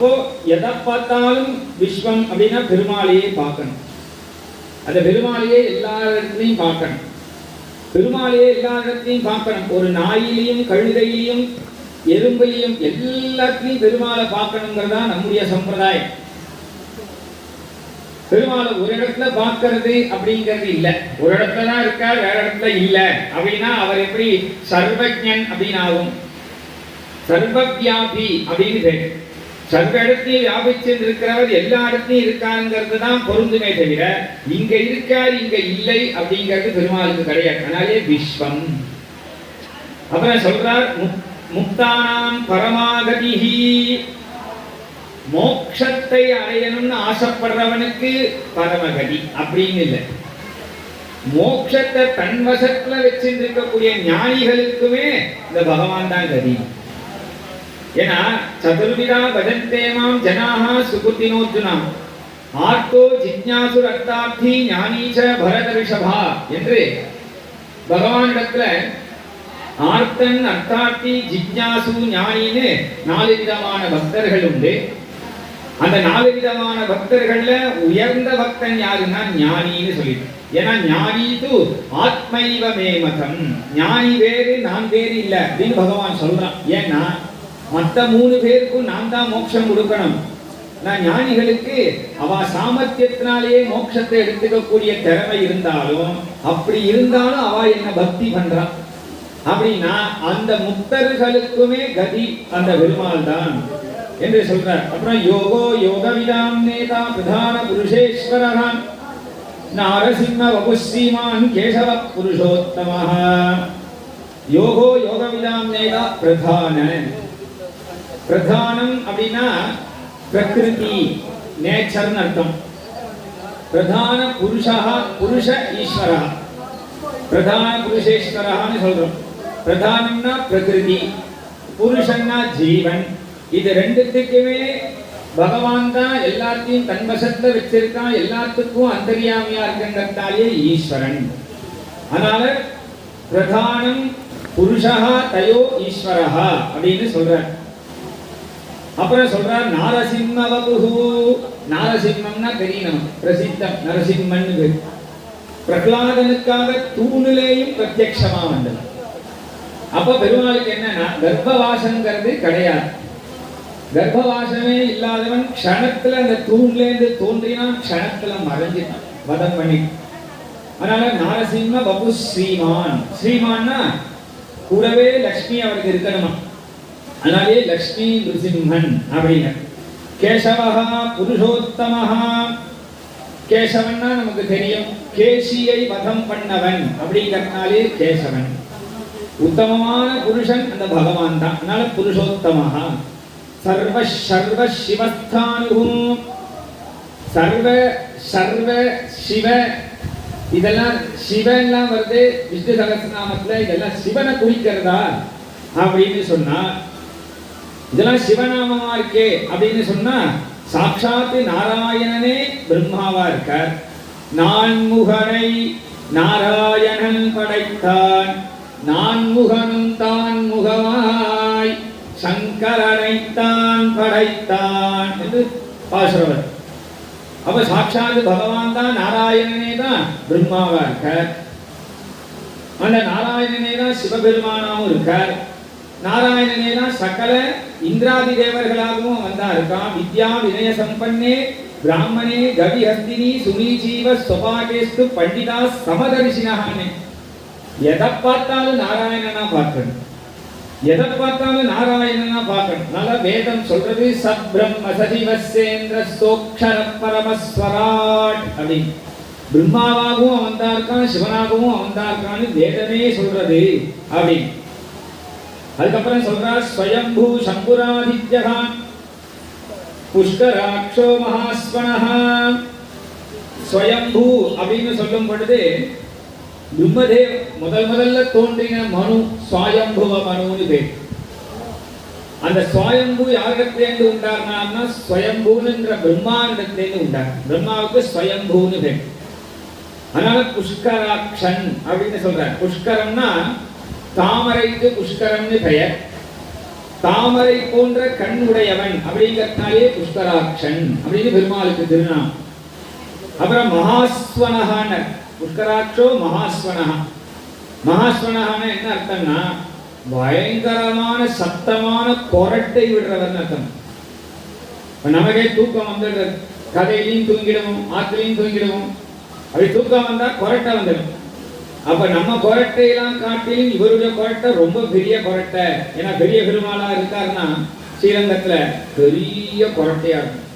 இப்போ எதை பார்த்தாலும் விஸ்வம் அப்படின்னா பெருமாளையே பார்க்கணும். அந்த பெருமாளையே எல்லா இடத்துலையும் பார்க்கணும். பெருமாளையே எல்லா இடத்துலையும் பார்க்கணும். ஒரு நாயிலையும் கழுதையிலையும் எறும்பையும் எல்லாத்துலையும் பெருமாளை பார்க்கணுங்கிறதா நம்முடைய சம்பிரதாயம். பெருமாளை ஒரு இடத்துல பார்க்கறது அப்படிங்கிறது இல்ல. ஒரு இடத்துல தான் இருக்கார் வேற இடத்துல இல்ல. அப்படின்னா அவர் எப்படி? சர்வஜன் அப்படின்னு ஆகும் சர்வவியாபி அப்படின்னு பேர். சங்க இடத்தையும் வியாபிச்சு இருக்கிறவர் எல்லா இடத்தையும் இருக்காருங்கிறது தான் பொருந்துமே தவிர இங்க இருக்கார் இங்க இல்லை அப்படிங்கிறது பெருமாளுக்கு கிடையாது. அதனாலே விஸ்வம். அப்புறம் சொல்றார் முக்- முக்தானாம் பரமாகதிஹி. மோட்சத்தை அடையணும்னு ஆசைப்படுறவனுக்கு பரமகதி அப்படின்னு இல்லை. மோட்சத்தை தன்வசத்துல வச்சிருந்து வச்சிருக்கக்கூடிய ஞானிகளுக்குமே இந்த பகவான் தான் கதி. ஏன்னா சதுர்விதா பஜந்தேமாம் ஜனாக சுகுத்தினோர்ஜுனா ஆர்த்தோ ஜிஜ்ஞாசு ரத்தார்த்தி ஞானீச பரத ரிஷபா என்று பகவானிடத்துல ஆர்த்தன் அர்த்தார்த்தி ஜிஜ்ஞாசு ஞானின்னு நாலு விதமான பக்தர்கள் உண்டு. அந்த நாலு விதமான பக்தர்கள்ல உயர்ந்த பக்தன் யாருன்னா ஞானின்னு சொல்லிட்டு. ஏன்னா ஞானி து ஆத்மைவ மேமகம் ஞானி வேறு நான் வேறு இல்லை அப்படின்னு பகவான் சொல்றான். ஏன்னா மற்ற மூணு பேருக்கும் நான் தான் மோட்சம் கொடுக்கணும். நான் ஞானிகளுக்கு அவ சாமர்த்தியத்தினாலேயே மோட்சத்தை எடுத்துக்கக்கூடிய திறமை இருந்தாலும் அப்படி இருந்தாலும் அவ என்ன பக்தி பண்றான் அப்படின்னா அந்த முக்தர்களுக்குமே கதி அந்த பெருமாள் தான் என்று சொல்றார். அப்புறம் யோகோ யோகவிதாம் நேதா பிரதான புருஷேஸ்வரகான் நாரசிம்ம வபுஸ்ரீமான் கேசவ புருஷோத்தமஹா. யோகோ யோகவிதாம் நேதா பிரதான. பிரதானம் அப்படின்னா பிரகிருதி நேச்சர்னு அர்த்தம். பிரதான புருஷா புருஷ ஈஸ்வரா. பிரதான புருஷேஸ்வரான்னு சொல்றோம். பிரதானம்னா பிரகிருதி புருஷன்னா ஜீவன். இது ரெண்டுத்துக்குமே பகவான் தான் எல்லாத்தையும் தன் வசத்துல வச்சிருக்கான். எல்லாத்துக்கும் அந்தரியாமியா இருக்கின்றதாலே ஈஸ்வரன். அதனால பிரதானம் புருஷா தயோ ஈஸ்வரஹா அப்படின்னு சொல்றார். அப்புறம் சொல்றார் நாரசிம்ம வபுஹு நாரசிம்மம்னா தெரியணும் பிரசித்தம் நரசிம்மன் பேர் பிரகலாதனுக்காக தூணிலேயும் பிரத்யக்ஷமா வந்தது. அப்ப பெருமாளுக்கு என்னன்னா கர்ப்பவாசங்கிறது கிடையாது. கர்ப்பவாசமே இல்லாதவன் க்ஷணத்துல அந்த தூண்ல இருந்து தோன்றினான் க்ஷணத்துல மறைஞ்சிட்டான் வதம் பண்ணி அதனால நாரசிம்ம பபு ஸ்ரீமான். ஸ்ரீமான்னா கூடவே லக்ஷ்மி அவருக்கு இருக்கணுமா? அதனாலே லக்ஷ்மி நிருசிம்மன் அப்படிங்க கேசவஹா புருஷோத்தமஹா. கேசவன்னா நமக்கு தெரியும். கேசியை வதம் பண்ணவன் அப்படிங்கிறதுனாலே கேசவன். உத்தமமான புருஷன் அந்த பகவான் தான். அதனால புருஷோத்தமஹா. சர்வ சர்வ சிவஸ்தானுகும். சர்வ சர்வ சிவ. இதெல்லாம் சிவன்லாம் வருது. விஷ்ணு சகஸ்ரநாமத்துல இதெல்லாம் சிவனை குறிக்கிறதா? அப்படின்னு சொன்னா இதெல்லாம் சிவநாமமா இருக்கே அப்படின்னு சொன்னா சாட்சாத்து நாராயணனே பிரம்மாவா இருக்கார். நான்முகனை நாராயணன் படைத்தான். நான்முகனும் தான் முகமாய் சங்கரனைத்தான் படைத்தான் என்று பாசுரவர். அப்ப சாட்சாத்து பகவான் தான் நாராயணனே தான் பிரம்மாவா இருக்கார். அந்த நாராயணனே தான் சிவபெருமானாவும் இருக்கார். நாராயணனே சகல இந்திராதி தேவர்களாகவும் வந்தா இருக்கான் வித்யா வினய சம்பன்னே பிராமணே கவி ஹஸ்தினி சுனீஜீவ சொபாகேஸ்து பண்டிதா சமதரிசினான்னு எதை பார்த்தாலும் நாராயணனா பார்க்கணும். எதை பார்த்தாலும் நாராயணனா பார்க்கணும். நல்ல வேதம் சொல்றது சத்பிரம்ம சதிவசேந்திர சோக்ஷர பரமஸ்வராட் அப்படின்னு. பிரம்மாவாகவும் அவன் தான் இருக்கான் சிவனாகவும் அவன் தான் இருக்கான்னு வேதமே சொல்றது அப்படின்னு. அதுக்கப்புறம் சொல்றார் ஸ்வயம்பூ சம்புராதித்யா புஷ்கராட்சோ மகாஸ்வனஹா. ஸ்வயம்பூ அப்படின்னு சொல்லும் பொழுது பிரம்மதேவ் முதல் முதல்ல தோன்றின மனு சுவாயம்புவ மனுன்னு பேர். அந்த சுவாயம்பு யாரிடத்திலேருந்து உண்டாருனா ஸ்வயம்பூன்ற பிரம்மாவிடத்திலேருந்து உண்டார் பிரம்மாவுக்கு ஸ்வயம்பூன்னு பேர். அதனால புஷ்கராட்சன் அப்படின்னு சொல்றார். புஷ்கரம்னா தாமரைக்கு புஷ்கரம்னு பெயர். தாமரை போன்ற கண் உடையவன் அப்படிங்கிறதுனாலே புஷ்கராட்சன் அப்படின்னு பெருமாளுக்கு திருநாம் அப்புறம் மகாஸ்வனகான புஷ்கராட்சோ மகாஸ்வனகா. மகாஸ்வனகான என்ன அர்த்தம்னா பயங்கரமான சத்தமான கொரட்டை விடுறவன் அர்த்தம். நமக்கே தூக்கம் வந்துடுறது. கதையிலையும் தூங்கிடுவோம் ஆற்றுலையும் தூங்கிடுவோம். அப்படி தூக்கம் வந்தா கொரட்டை வந்துடும். அப்ப நம்ம கொரட்டையெல்லாம் காட்டிலும் இவருடைய கொரட்டை ரொம்ப பெரிய கொரட்டை. ஏன்னா பெரிய பெருமாளா இருக்காருன்னா ஸ்ரீரங்கத்துல பெரிய கொரட்டையா இருக்கும்.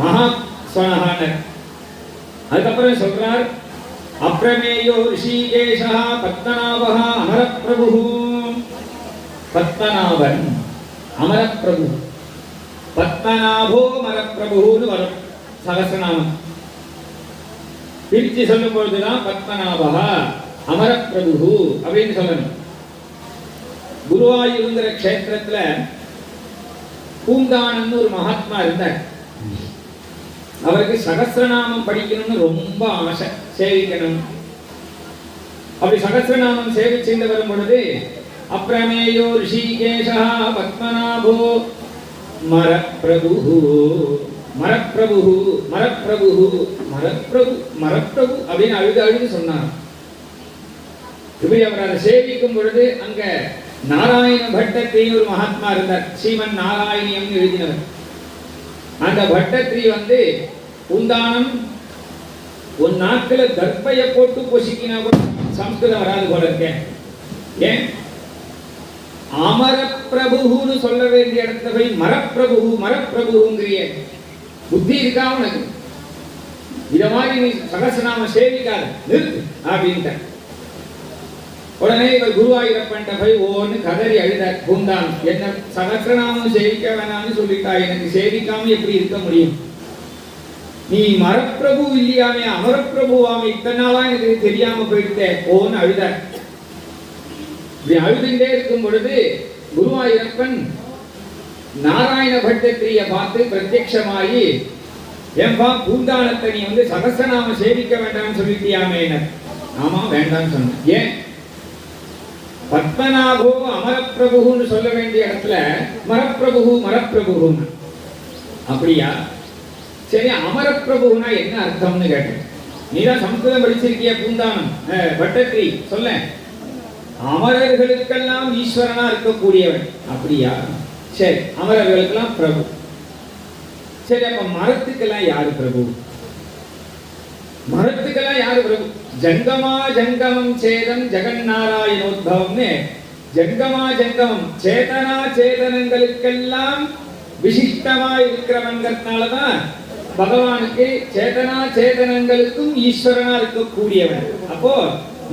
மகா ஸ்வனகானர். அதுக்கப்புறம் சொல்றார் அப்ரமேயோ ரிஷிகேஷா பத்மநாபகா அமரப்பிரபு பத்மநாபன் அமரப்பிரபு. பத்மநாபோ அமரப்பிரபுன்னு வரும் சகசநாமம். பிரித்து சொல்லும் பொழுதுதான் பத்மநாபகா அமரப்பிரபு அப்படின்னு சொல்லணும். குருவாயூருங்கிற க்ஷேத்திரத்துல பூந்தானம்னு ஒரு மகாத்மா இருந்தார். அவருக்கு சகசிரநாமம் படிக்கணும்னு ரொம்ப ஆசை சேவிக்கணும். அப்படி சகசிரநாமம் சேவிச்சுட்டு வரும் பொழுது அப்ரமேயோ ரிஷிகேஷா பத்மநாபோ மர பிரபு மரப்பிரபு மரப்பிரபு மரப்பிரபு மரப்பிரபு அப்படின்னு அழுது அழுது சொன்னார் இப்படி அவர் அதை சேவிக்கும் பொழுது அங்க நாராயண பட்டத்திரின்னு ஒரு மகாத்மா இருந்தார். ஸ்ரீமன் நாராயணியம் எழுதினவர். அந்த பட்டத்திரி வந்து உந்தானம் உன் நாக்குல கர்ப்பைய போட்டு பொசிக்கினா கூட சம்ஸ்கிருதம் வராது போல இருக்கேன் ஏன்? அமரப்பிரபுன்னு சொல்ல வேண்டிய இடத்துல போய் மரப்பிரபு மரப்பிரபுங்கிறிய புத்தி இருக்கா உனக்கு? இத மாதிரி நீ சகசநாம சேவிக்காத. நிறுத்து அப்படின்ட்ட. உடனே இவர் குருவாயூரப்பன்ட்ட போய் ஓன்னு கதறி அழுதார். பூந்தான் என்ன சகசிரநாமம் சேவிக்க வேணாம்னு சொல்லிட்டா எனக்கு சேவிக்காம எப்படி இருக்க முடியும்? நீ மரப்பிரபு இல்லையாமே அமரப்பிரபுவாமே. இத்தனை நாளா எனக்கு தெரியாம போயிட்டே ஓன்னு அழுதார். இப்படி அழுதுகிட்டே இருக்கும் பொழுது குருவாயூரப்பன் நாராயண பட்டத்திரிய பார்த்து பிரத்யமாயி ஏன்பா பூந்தாளத்தை நீ வந்து சகசநாம சேவிக்க வேண்டாம்னு சொல்லிட்டியாமே என்ன ஆமா வேண்டாம்னு சொன்னேன். ஏன்? பத்மநாபோ அமரப்பிரபுன்னு சொல்ல வேண்டிய இடத்துல மரப்பிரபு மரப்பிரபுன்னு அப்படியா? சரி அமரப்பிரபுனா என்ன அர்த்தம்னு கேட்டேன். நீதான் சமஸ்கிருதம் படிச்சிருக்கிய பூந்தானம் அஹ், பட்டத்திரி சொல்ல அமரர்களுக்கெல்லாம் ஈஸ்வரனா இருக்கக்கூடியவன். அப்படியா? சரி அமரர்களுக்கெல்லாம் பிரபு. சரி அப்ப மரத்துக்கெல்லாம் யாரு பிரபு? மரத்துக்கெல்லாம் யாரு பிரபு? ஜங்கமா ஜங்கமம் சேதம் ஜெகநாராயணோத்பவம்னு ஜங்கமா ஜங்கமம் சேதனா சேதனங்களுக்கெல்லாம் விசிஷ்டமா இருக்கிறவங்கிறதுனாலதான் பகவானுக்கு சேதனா சேதனங்களுக்கும் ஈஸ்வரனா இருக்கக்கூடியவன். அப்போ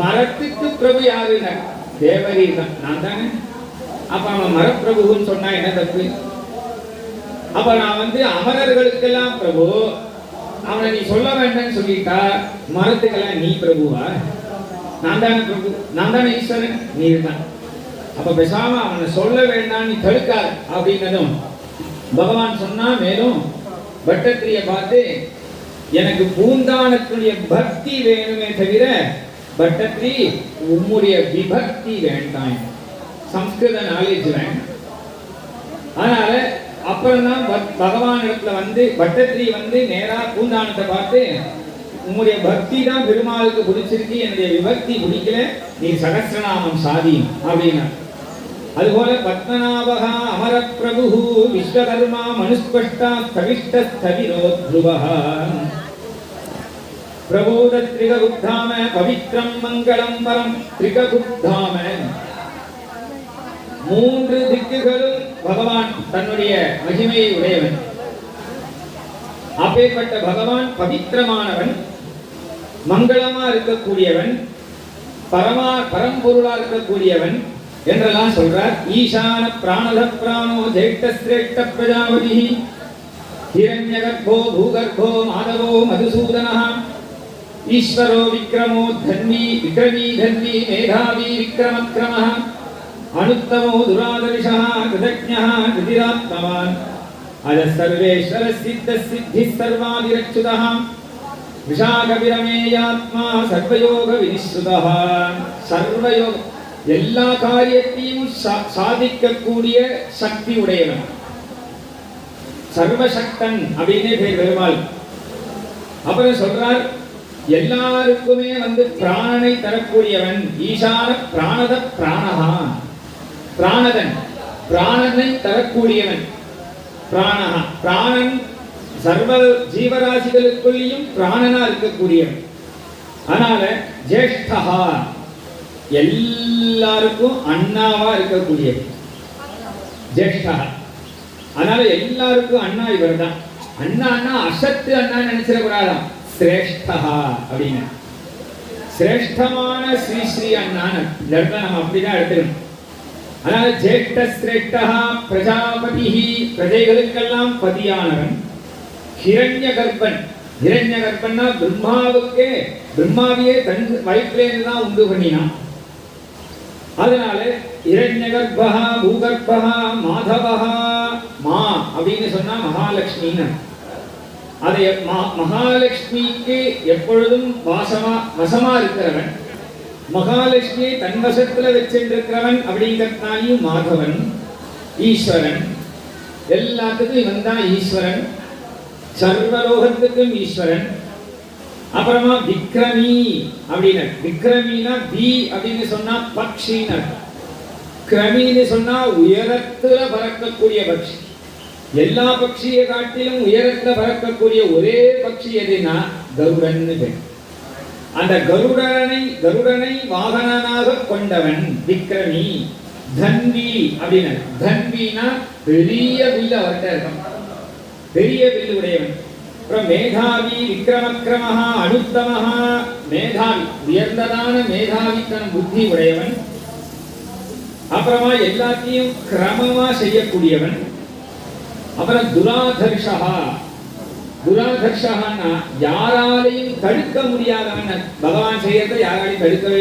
மரத்துக்கு பிரபு யாருன்னா? தேவரி நான் தானே? அப்ப அவன் மரப்பிரபுன்னு சொன்னா என்ன தப்பு? அப்ப நான் வந்து அமரர்களுக்கெல்லாம் பிரபு அவனை நீ சொல்ல வேண்டாம்னு சொல்லிட்டா மரத்துக்கெல்லாம் நீ பிரபுவா? நான் தானே பிரபு நான் தானே ஈஸ்வரன்? நீ தான். அப்ப பேசாம அவனை சொல்ல வேண்டாம் நீ தடுக்காத அப்படின்னதும் பகவான் சொன்னா மேலும் பட்டத்திரிய பார்த்து எனக்கு பூந்தானத்துடைய பக்தி வேணுமே தவிர பட்டத்திரி உம்முடைய விபக்தி வேண்டாம். சம்ஸ்கிருத நாலேஜ் வேணும் அதனால அப்புறம் தான் பகவான் இடத்துல வந்து பட்டத்திரி வந்து நேரா பூந்தானத்தை பார்த்து உங்களுடைய பக்தி தான் பெருமாளுக்கு பிடிச்சிருக்கு என்னுடைய விபக்தி பிடிக்கல நீ சகசிரநாமம் சாதி அப்படின்னா அதுபோல பத்மநாபகா அமரப்பிரபு விஸ்வகர்மா மனுஸ்பஷ்டா ஸ்தவிஷ்ட ஸ்தவிரோ பிரபோத திரிககுத்தாம பவித்ரம் மங்களம் பரம் திரிககுத்தாம மூன்று திக்குகளும் பகவான் தன்னுடைய மகிமையை உடையவன். அப்பேற்பட்ட பகவான் பவித்திரமானவன் மங்களமா இருக்கக்கூடியவன் பரமா பரம்பொருளா இருக்கக்கூடியவன் என்றெல்லாம் சொல்றார். ஈசான பிராணத பிராணோ ஜெயிட்ட சிரேஷ்ட பிரஜாபதி ஹிரண்யகர்ப்போ பூகர்ப்போ மாதவோ மதுசூதனா ஈஸ்வரோ விக்ரமோ தன்வி விக்ரமி தன்வி மேதாவி விக்ரமக்ரமः அனுத்தமோ துராதர்ஷः கிருதஜ்ஞः கிருதிராத்மவான் அத சர்வேஸ்வர சித்த சித்தி சர்வாதிரச்சுதः விஷாகவிரமேயாத்மா சர்வயோக வினிஸ்ருதா சர்வயோக எல்லா காரியத்தையும் சாதிக்கக்கூடிய சக்தி உடையவன் சர்வசக்தன் அப்படின்னே பேர் பெருமாள் அப்புறம் சொல்றார் எல்லாருக்குமே வந்து பிராணனை தரக்கூடியவன் ஈசான பிராணத பிராணஹா பிராணதன் பிராணனை தரக்கூடியவன். பிராணஹா. பிராணன் சர்வ ஜீவராசிகளுக்குள்ளேயும் பிராணனா இருக்கக்கூடியவன். அதனால ஜேஷ்டஹா. எல்லாருக்கும் அண்ணாவா இருக்கக்கூடியவன். ஜேஷ்டா அதனால எல்லாருக்கும் அண்ணா இவர் தான் அண்ணா அண்ணா அசத்து அண்ணா நினைச்சிடக்கூடாதாம் சிரேஷ்டா அப்படின்னு. சிரேஷ்டமான ஸ்ரீ ஸ்ரீ அண்ணான்னு. இந்த இடத்துல நம்ம அப்படிதான் எடுத்துக்கணும். ஜேஷ்ட சிரேஷ்டா பிரஜாபதி பிரஜைகளுக்கெல்லாம் பதியானவன். ஹிரண்ய கர்ப்பன் ஹிரண்ய கர்ப்பன்னா பிரம்மாவுக்கே பிரம்மாவையே தன் வயிற்றிலேருந்து தான் உண்டு பண்ணினான் அதனால இரண்யகர்ப்பா பூகர்ப்பா மாதவா மா அப்படின்னு சொன்னா மகாலட்சுமின்னு அதை மகாலட்சுமிக்கு எப்பொழுதும் வாசமா வசமா இருக்கிறவன். மகாலட்சுமியை தன் வசத்துல வச்சிருக்கிறவன் அப்படிங்கிறதாலையும் மாதவன் ஈஸ்வரன். எல்லாத்துக்கும் இவன் தான் ஈஸ்வரன். சர்வலோகத்துக்கும் ஈஸ்வரன். அப்புறமா விக்ரமி அப்படின்னு. விக்ரமினா தி அப்படின்னு சொன்னா பக்ஷின்னு கிரமின்னு சொன்னா உயரத்துல பறக்கக்கூடிய பக்ஷி எல்லா பக்ஷியை காட்டிலும் உயரத்துல பறக்கக்கூடிய ஒரே பக்ஷி எதுனா கருடன் பேர். அந்த கருடனை கருடனை வாகனனாக கொண்டவன் விக்ரமி தன்வி அப்படின்னு. தன்வினா பெரிய வில்லு அவர்கிட்ட இருக்கும். பெரிய வில்லு உடையவன். அப்புறம் மேதாவி விக்ரமக்ரமஹா அனுத்தமஹா மேதாவி. உயர்ந்ததான மேதாவித்தனம் புத்தி உடையவன். அப்புறமா எல்லாத்தையும் கிரமமா செய்யக்கூடியவன். அப்புறம் துராதர்ஷா துராதர்ஷான்னா யாராலையும் தடுக்க முடியாதவன். பகவான் செய்யறதை யாராலையும் தடுக்கவே